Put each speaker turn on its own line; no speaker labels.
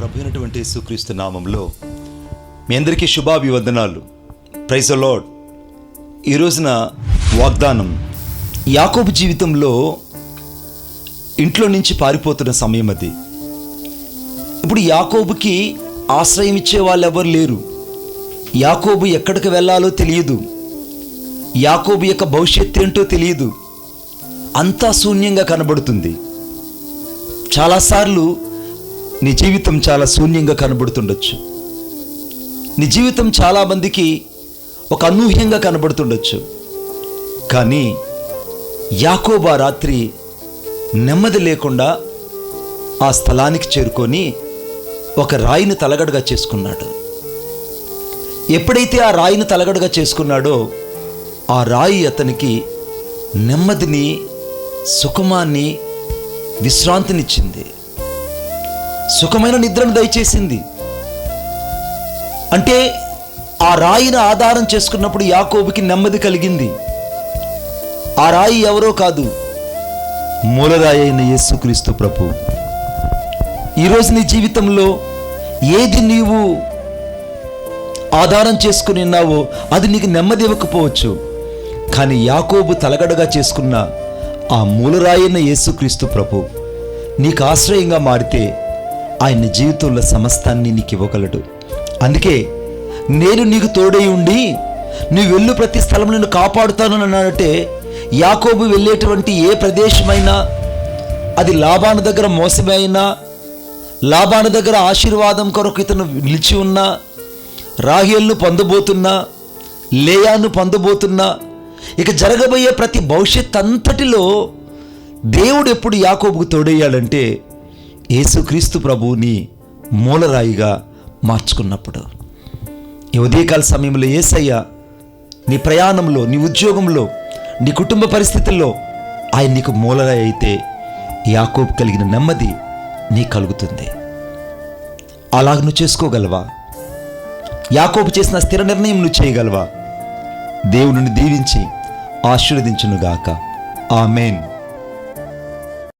యేసుక్రీస్తు నామంలో మీ అందరికీ శుభాభివందనాలు. ప్రైజ్ లార్డ్ ఈ రోజున వాగ్దానం యాకోబు జీవితంలో ఇంట్లో నుంచి పారిపోతున్న సమయం అది. ఇప్పుడు యాకోబుకి ఆశ్రయం ఇచ్చే వాళ్ళు ఎవరు లేరు. యాకోబు ఎక్కడికి వెళ్ళాలో తెలియదు. యాకోబు యొక్క భవిష్యత్తు ఏంటో తెలియదు. అంతా శూన్యంగా కనబడుతుంది. చాలాసార్లు నీ జీవితం చాలా శూన్యంగా కనబడుతుండొచ్చు. నీ జీవితం చాలామందికి ఒక అనూహ్యంగా కనబడుతుండొచ్చు. కానీ యాకోబా రాత్రి నెమ్మది లేకుండా ఆ స్థలానికి చేరుకొని ఒక రాయిని తలగడగా చేసుకున్నాడు. ఎప్పుడైతే ఆ రాయిని తలగడగా చేసుకున్నాడో ఆ రాయి అతనికి నెమ్మదిని సుఖమాన్ని విశ్రాంతినిచ్చింది. సుఖమైన నిద్రను దయచేసింది. అంటే ఆ రాయిని ఆధారం చేసుకున్నప్పుడు యాకోబుకి నెమ్మది కలిగింది. ఆ రాయి ఎవరో కాదు మూలరాయి అయిన యేసుక్రీస్తు ప్రభు. ఈరోజు నీ జీవితంలో ఏది నీవు ఆధారం చేసుకుని ఉన్నావో అది నీకు నెమ్మది ఇవ్వకపోవచ్చు. కానీ యాకోబు తలగడగా చేసుకున్న ఆ మూలరాయైన యేసుక్రీస్తు ప్రభు నీకు ఆశ్రయంగా మారితే ఆయన జీవితంలో సమస్తాన్ని నీకు ఇవ్వగలడు. అందుకే నేను నీకు తోడై ఉండి నీ వెళ్ళు ప్రతి స్థలం నేను కాపాడుతాను అన్నాడంటే యాకోబు వెళ్ళేటువంటి ఏ ప్రదేశమైనా అది లాభాను దగ్గర మోసమైనా లాభాను దగ్గర ఆశీర్వాదం కొరకు ఇతను నిలిచి ఉన్నా రాహేల్ను పొందబోతున్నా లేయాను పొందబోతున్నా ఇక జరగబోయే ప్రతి భవిష్యత్ అంతటిలో దేవుడు ఎప్పుడు యాకోబుకు తోడయ్యాడంటే యేసుక్రీస్తు ప్రభువుని మూలరాయిగా మార్చుకున్నప్పుడు. ఈ ఉదయకాల సమయంలో ఏసయ్య నీ ప్రయాణంలో నీ ఉద్యోగంలో నీ కుటుంబ పరిస్థితుల్లో ఆయన నీకు మూలరాయి అయితే యాకోబు కలిగిన నెమ్మది నీ కలుగుతుంది. అలాగ నువ్వు చేసుకోగలవా? యాకోబు చేసిన స్థిర నిర్ణయం నువ్వు చేయగలవా? దేవుడిని దీవించి ఆశీర్వదించునుగాక. ఆమెన్.